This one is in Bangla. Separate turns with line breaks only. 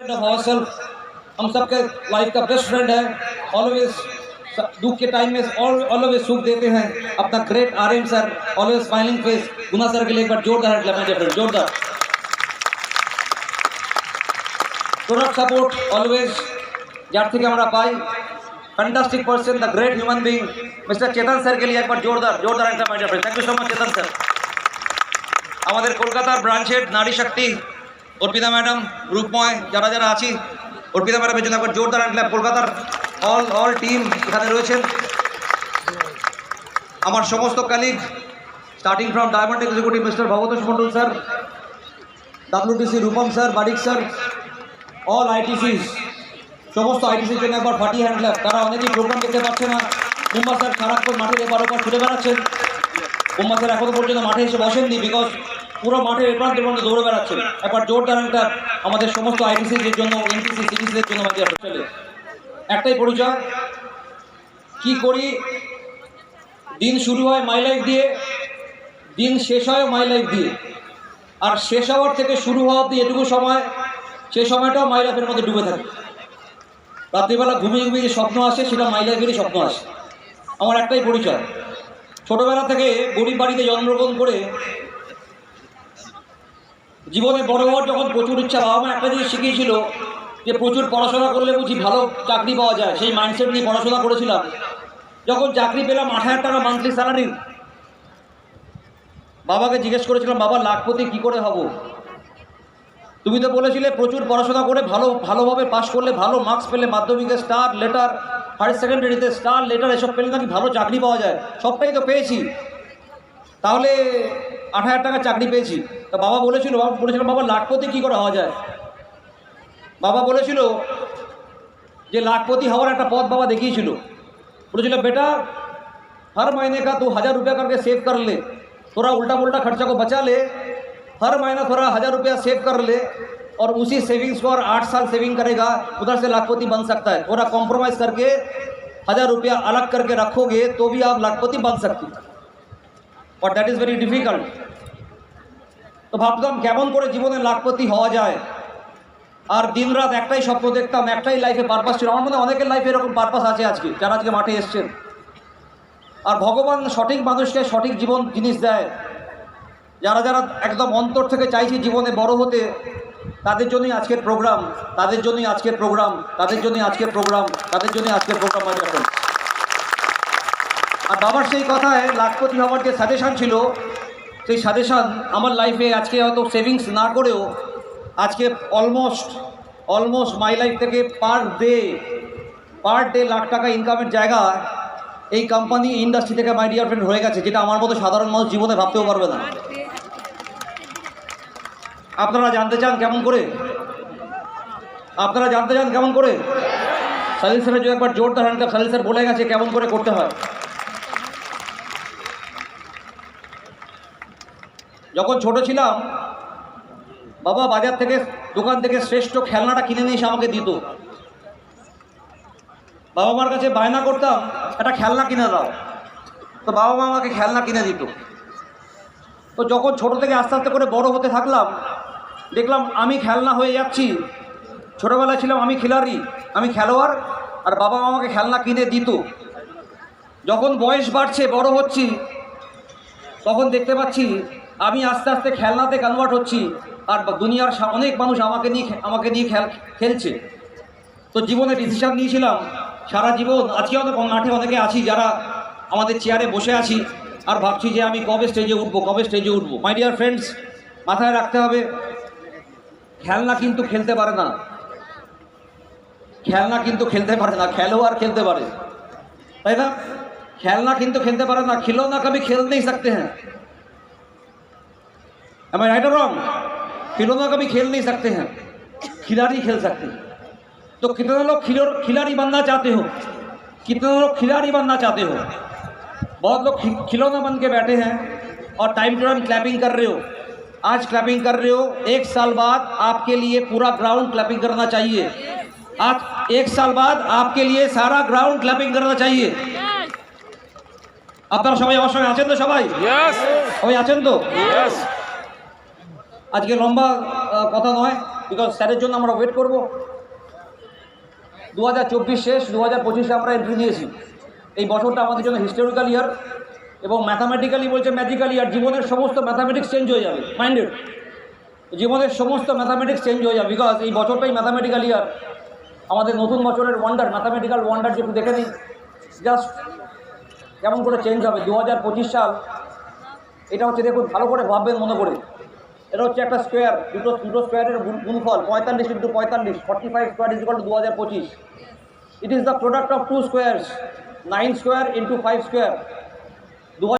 of ourselves हम सबके लाइफ का बेस्ट फ्रेंड है ऑलवेज दुख के टाइम में ऑलवेज सुख देते हैं अपना great R M sir always smiling face गुना सर के लिए एक बार जोरदार हेड लगाएंगे फ्रेंड जोरदार প্রোডাক্ট সাপোর্ট অলওয়েজ যার থেকে আমরা পাই fantastic person the great human being mister Chetan স্যারকে নিয়ে একবার জোরদার জোরদার একটা mind friend thank you so much Chetan sir আমাদের কলকাতার ব্রাঞ্চের নারী শক্তি অর্পিতা ম্যাডাম, রূপময়, যারা যারা আছি, অর্পিতা ম্যাডামের জন্য একবার জোরদার আনলাম কলকাতার অল অল টিম এখানে রয়েছেন। আমার সমস্ত colleague starting from diamond executive mister Bhagatosh Mondal sir WTC Rupam sir Barik sir all ITCs সমস্ত আইটিসির জন্য একবার ফাটিয়ে হ্যান্ড ক্লাব তারা অনেকেই প্রোগ্রাম দেখতে পাচ্ছে না। মুম্বা স্যার সারাক্ষণ মাঠের এপার ওপার ছুটে বেড়াচ্ছেন। মুম্বা স্যার এখনও পর্যন্ত মাঠে এসে বসেননি বিকজ পুরো মাঠের এপ্রান্ত পর্যন্ত দৌড়ে বেড়াচ্ছেন একবার জোরদার একটা আমাদের সমস্ত আইটিসির জন্য এনটিসি সিটিসিদের জন্য আমাদের চলে একটাই পরিচয়, কি করি? দিন শুরু হয় মাই লাইফ দিয়ে, দিন শেষ হয় মাই লাইফ দিয়ে। আর শেষ হওয়ার থেকে শুরু হওয়া অব্দি এটুকু সময় সেই সময়টাও মাই লাইফের মধ্যে ডুবে থাকে। রাত্রিবেলা ঘুমিয়ে ঘুমিয়ে যে স্বপ্ন আসে, সেটা মাই লাইফেরই স্বপ্ন আসে। আমার একটাই পরিচয়, ছোটোবেলা থেকে গরিব বাড়িতে জন্মগ্রহণ করে জীবনে বড় হওয়ার যখন প্রচুর ইচ্ছা, বাবা মা একটা জিনিস শিখিয়েছিল যে প্রচুর পড়াশোনা করলে বুঝি ভালো চাকরি পাওয়া যায়। সেই মাইন্ডসেট নিয়ে পড়াশোনা করেছিলাম। যখন চাকরি পেলাম, আট হাজার টাকা মান্থলি স্যালারি বাবাকে জিজ্ঞেস করেছিলাম, বাবা, লাখপতি কী করে হব? তুমি তো বলেছিলে, প্রচুর পড়াশোনা করে ভালো, ভালোভাবে পাশ করলে ভালো মার্কস পেলে মাধ্যমিকে স্টার লেটার হায়ার সেকেন্ডারিতে স্টার লেটার এসব পেলে নাকি ভালো চাকরি পাওয়া যায়? সবটাই তো পেয়েছি। তাহলে আট হাজার টাকা চাকরি পেয়েছি তা বাবা বলেছিল বাবা বলেছিল বাবা লাখপতি কী করে হওয়া যায় বাবা বলেছিল যে লাখপতি হওয়ার একটা পথ বাবা দেখিয়েছিল বলেছিল बेटा हर महीने का तू हज़ार रुपया करके सेव कर ले थोड़ा उल्टा पुल्टा खर्चा को बचा ले हर महीना थोड़ा हज़ार रुपया सेव कर ले और उसी सेविंग्स को और आठ साल सेविंग करेगा उधर से लाखपति बन सकता है थोड़ा कॉम्प्रोमाइज़ करके हज़ार रुपया अलग करके रखोगे तो भी आप लाखपति बन सकते और দ্যাট ইজ ভেরি ডিফিকাল্ট তো ভাবতাম কেমন করে জীবনে লাখপতি হওয়া যায়। আর দিনরাত একটাই স্বপ্ন দেখতাম, একটাই লাইফে পারপাস ছিল। আমার মনে অনেকের লাইফে এরকম পারপাস আছে আজকে, যারা আজকে মাঠে এসছেন। আর ভগবান সঠিক মানুষকে সঠিক জীবন জিনিস দেয়। যারা যারা একদম অন্তর থেকে চাইছে জীবনে বড় হতে, তাদের জন্যই আজকের প্রোগ্রাম তাদের জন্যই আজকের প্রোগ্রাম তাদের জন্যই আজকের প্রোগ্রাম তাদের জন্যই আজকের প্রোগ্রাম ডিয়ার আর বাবার সেই কথায় লাখপতি হওয়ার যে সাজেশান ছিল, সেই সাজেশান আমার লাইফে আজকে হয়তো সেভিংস না করেও আজকে অলমোস্ট অলমোস্ট মাই লাইফ থেকে per day per day lakh টাকা ইনকামের জায়গা এই কোম্পানি ইন্ডাস্ট্রি থেকে মাই ডিয়ার ফ্রেন্ড হয়ে গেছে, যেটা আমার মতো সাধারণ মানুষ জীবনে ভাবতেও পারবে না। আপনারা জানতে চান কেমন করে? আপনারা জানতে চান কেমন করে? সালিল স্যারের একবার জোরদার হ্যান্ড সালিল স্যার বলে গেছে কেমন করে করতে হয়। যখন ছোট ছিলাম, বাবা বাজার থেকে দোকান থেকে শ্রেষ্ঠ খেলনাটা কিনে নিয়ে এসে আমাকে দিত। বাবা মার কাছে বায়না করতাম, একটা খেলনা কিনে দাও। তো বাবা মা আমাকে খেলনা কিনে দিত। তো যখন ছোট থেকে আস্তে আস্তে করে বড় হতে থাকলাম, দেখলাম আমি খেলনা হয়ে যাচ্ছি। ছোটোবেলায় ছিলাম আমি খেলারি আমি খেলোয়াড়, আর বাবা আমাকে খেলনা কিনে দিত। যখন বয়স বাড়ছে, বড় হচ্ছি তখন দেখতে পাচ্ছি আমি আস্তে আস্তে খেলনাতে কনভার্ট হচ্ছি আর দুনিয়ার অনেক মানুষ আমাকে নিয়ে আমাকে নিয়ে খেল খেলছে। তো জীবনে ডিসিশন নিয়েছিলাম সারা জীবন। আজকে অনেক মাঠে অনেকে আছি যারা আমাদের চেয়ারে বসে আছি আর ভাবছি যে আমি কবে স্টেজে উঠবো, কবে স্টেজে উঠবো। মাই ডিয়ার ফ্রেন্ডস মাথায় রাখতে হবে, খেলনা কিন্তু খেলতে পারে না। খেলনা কিন্তু খেলতে পারে না, খেলোয়াড় খেলতে পারে। তাই না? খেলনা কিন্তু খেলতে পারে না खिलौना कभी खेल नहीं सकते हैं Am I right or wrong? खिलौना कभी खेल नहीं सकते हैं खिलाड़ी खेल सकते हैं तो कितने लोग खिलो- खिलाड़ी बनना चाहते हो कितने लोग खिलाड़ी बनना चाहते हो बहुत लोग खि- खिलौना बन के बैठे हैं और टाइम टू टाइम क्लैपिंग कर रहे हो आज क्लैपिंग कर रहे हो एक साल बाद आपके लिए पूरा ग्राउंड क्लैपिंग करना चाहिए आज एक साल बाद आपके लिए सारा ग्राउंड क्लैपिंग करना चाहिए আপনারা সবাই আমার সঙ্গে আছেন তো সবাই? সবাই আছেন তো? আজকে লম্বা কথা নয় বিকজ স্যারের জন্য আমরা ওয়েট করব। দু হাজার চব্বিশ শেষ দু হাজার পঁচিশে আমরা এন্ট্রি নিয়েছি। এই বছরটা আমাদের জন্য হিস্টোরিক্যাল ইয়ার এবং ম্যাথামেটিক্যালি বলছে ম্যাজিক্যাল ইয়ার জীবনের সমস্ত ম্যাথামেটিক্স চেঞ্জ হয়ে যাবে মাইন্ডেড জীবনের সমস্ত ম্যাথামেটিক্স চেঞ্জ হয়ে যাবে বিকজ এই বছরটাই ম্যাথামেটিক্যাল ইয়ার আমাদের নতুন বছরের ওয়ান্ডার ম্যাথামেটিক্যাল ওয়ান্ডার যেটু দেখে নিই। জাস্ট কেমন করে চেঞ্জ হবে? দু হাজার পঁচিশ সাল, এটা হচ্ছে দেখুন, ভালো করে ভাববেন, মনে করে। এটা হচ্ছে একটা স্কোয়ার দুটো দুটো স্কোয়ারের গুণফল, পঁয়তাল্লিশ ইন্টু পঁয়তাল্লিশ forty five square is two দু হাজার পঁচিশ। It is the product of two squares nine square into five square